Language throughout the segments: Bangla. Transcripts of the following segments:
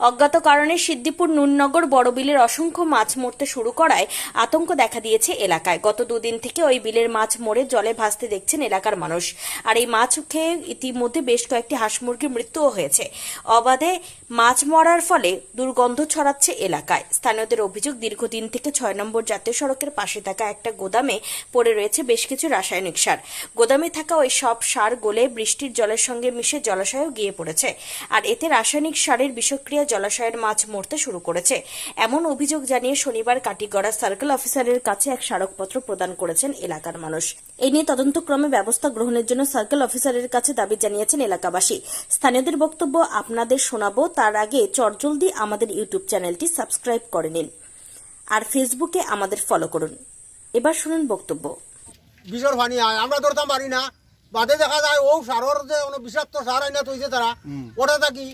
অজ্ঞাত কারণে সিদ্দিপুর নুননগর বড় বিলের অসংখ্য মাছ মরতে শুরু করায় আতঙ্ক দেখা দিয়েছে এলাকায়। গত দুদিন থেকে ওই বিলের মাছ মরে জলে ভাসতে দেখছেন এলাকার মানুষ। আর এই মাছ খেয়ে ইতিমধ্যে বেশ কয়েকটি হাঁস মুরগির মৃত্যুও হয়েছে। অবাধে মাছ মরার ফলে দুর্গন্ধ ছড়াচ্ছে এলাকায়। স্থানীয়দের অভিযোগ, দীর্ঘদিন থেকে ছয় নম্বর জাতীয় সড়কের পাশে থাকা একটা গোদামে পড়ে রয়েছে বেশ কিছু রাসায়নিক সার। গোদামে থাকা ওই সব সার গলে বৃষ্টির জলের সঙ্গে মিশে জলাশয়েও গিয়ে পড়েছে। আর এতে রাসায়নিক সারের বিষক্রিয়া জলাশয়ের মাছ মরতে শুরু করেছে। এমন অভিযোগ জানিয়ে শনিবার কাটিগড়া সার্কেল অফিসারের কাছে এক স্মারকপত্র প্রদান করেছেন এলাকার মানুষ। এই নিয়ে তদন্তক্রমে ব্যবস্থা গ্রহণের জন্য সার্কেল অফিসারের কাছে দাবি জানিয়েছেন এলাকাবাসী। স্থানীয়দের বক্তব্য আপনাদের শোনাবো তার আগে চটজলদি আমাদের ইউটিউব চ্যানেলটি সাবস্ক্রাইব করে নিন। আর ফেসবুকে আমাদের ফলো করুন। এবার শুনুন বক্তব্য। বিষর পানি আয় আমরা ধরতাম পারি না। বাদে দেখা যায় ও সারর যে কোনো বিষাক্ত সার আইনা তৈছে তারা ওটা থাকি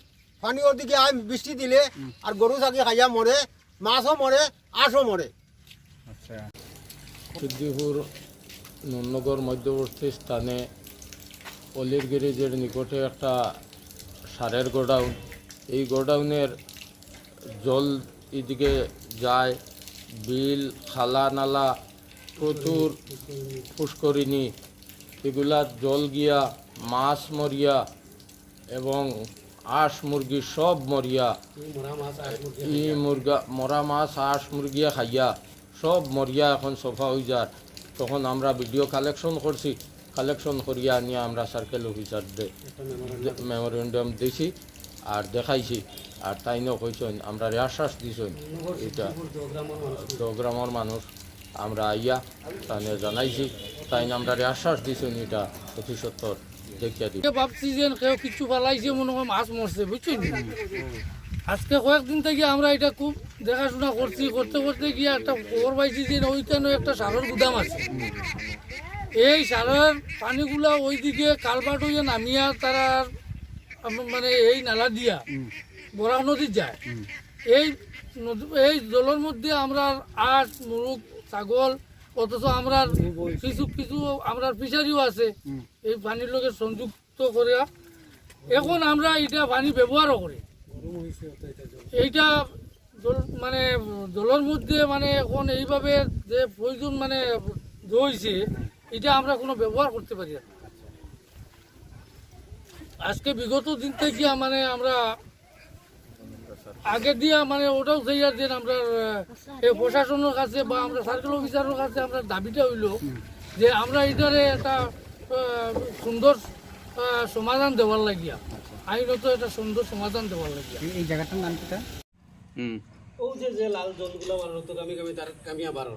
পানি ওর দিকে আয় বৃষ্টি দিলে আর গরু থাকি খাইয়া মরে মাছও মরে আঁশও মরে সিদ্দিপুর নুননগর মধ্যবর্তী স্থানে অলির গ্যারেজের নিকটে একটা সারের গোডাউন। এই গোডাউনের জল এদিকে যায় বিল খালা নালা প্রচুর পুষ্করিণী এগুলা জল গিয়া মাছ মরিয়া এবং আঁশ মুরগি সব মরিয়া। ই মুরগা, মরা মাছ হাঁস মুরগিয়া খাইয়া সব মরিয়া এখন সফা হয়ে যায় তখন আমরা ভিডিও কালেকশন করছি কালেকশন করিয়া নিয়ে আমরা সার্কেল অফিসারদের মেমোরেন্ডাম দিছি আর দেখাইছি। আর তাই ন কইছেন আমরা আশ্বাস দিছেন। এটা প্রোগ্রামের মানুষ আমরা আইয়া তাই জানাইছি। তাই আমরা আশ্বাস দিছেন এটা অতি সত্তর আজকে ভাবছি যে কেউ কিছু পালাইছে মনে হয় মাছ মরছে বুঝছেন? আজকে কয়েকদিন থেকে আমরা এটা খুব দেখাশোনা করছি করতে করতে গিয়ে একটা খবর পাইছি যে ওইখানে একটা সারের গুদাম আছে। এই সারের পানিগুলা ওইদিকে কালবাট হয়ে নামিয়া তারা মানে এই নালা দিয়া বরাক নদী যায়। এই এই জলের মধ্যে আমরা আট মুরগ ছাগল অথচ আমরা কিছু কিছু আমরা ফিশারিও আছে। এই পানির লগে সংযুক্ত করে এখন আমরা এটা পানি ব্যবহারও করি। এইটা মানে জলের মধ্যে মানে এখন এইভাবে যে প্রয়োজন মানে রয়েছে এটা আমরা কোনো ব্যবহার করতে পারি না। আজকে বিগত দিন থেকে মানে আমরা আগে দিয়া মানে ওটাও সেই আর যে আমরা এই প্রশাসনের কাছে বা আমরা সার্কেল অফিসারের কাছে আমরা দাবিটা হইল যে আমরা এটারে একটা সুন্দর আহ, সমাধান দেওয়ার লাগিয়া আইনত একটা সুন্দর সমাধান দেওয়ার লাগিয়া। এই জায়গাটার নাম কিটা ও যে যে লাল জলগুলো বার হতো কামি কামি তার কামিয়া বার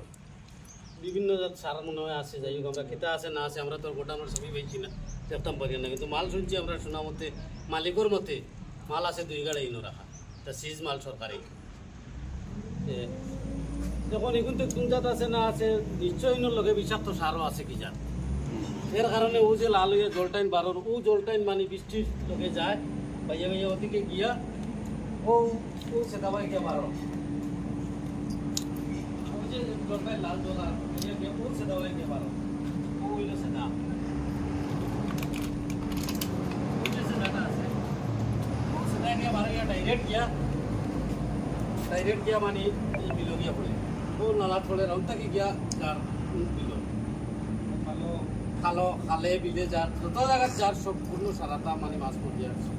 বিভিন্ন জাত সার মনে হয় আছে যাই হোক আমরা খেতে আছে না আছে আমরা তো গোটা আমরা সবই পেয়েছি না দেখতাম পারি না। কিন্তু মাল শুনছি আমরা শোনা মতে মালিকর মতে মাল আছে দুই গাড়ি ইনো রাখা। তা সিজ মাল সরকারি। এ, যখন এখন তো কোন জাত আছে না আছে নিশ্চয় ইনোর লগে বিষাক্ত সারও আছে কি জাত এর কারণে ও যে লাল হয়ে জলটাইন বারোর ও জলটাইন মানে বৃষ্টির লগে যায় বাইয়া বাইয়া ওদিকে গিয়া ও ও সেটা বাই গিয়া বারো। ওই যে জলটাইন লাল জল আর বাইয়া গিয়া ও সেটা বাই গিয়া বারো ও হইল সেটা ওই যে সেটাটা আছে ও সেটা ডাইরেক্ট গিয়া মানে এই বিলো গিয়া পড়ে ও নালা পড়ে রংটাকে গিয়া যার বিলো খালো। খালে বিলে যার যত জায়গায় যার সম্পূর্ণ সারাটা মানে মাছ পড়িয়া আছে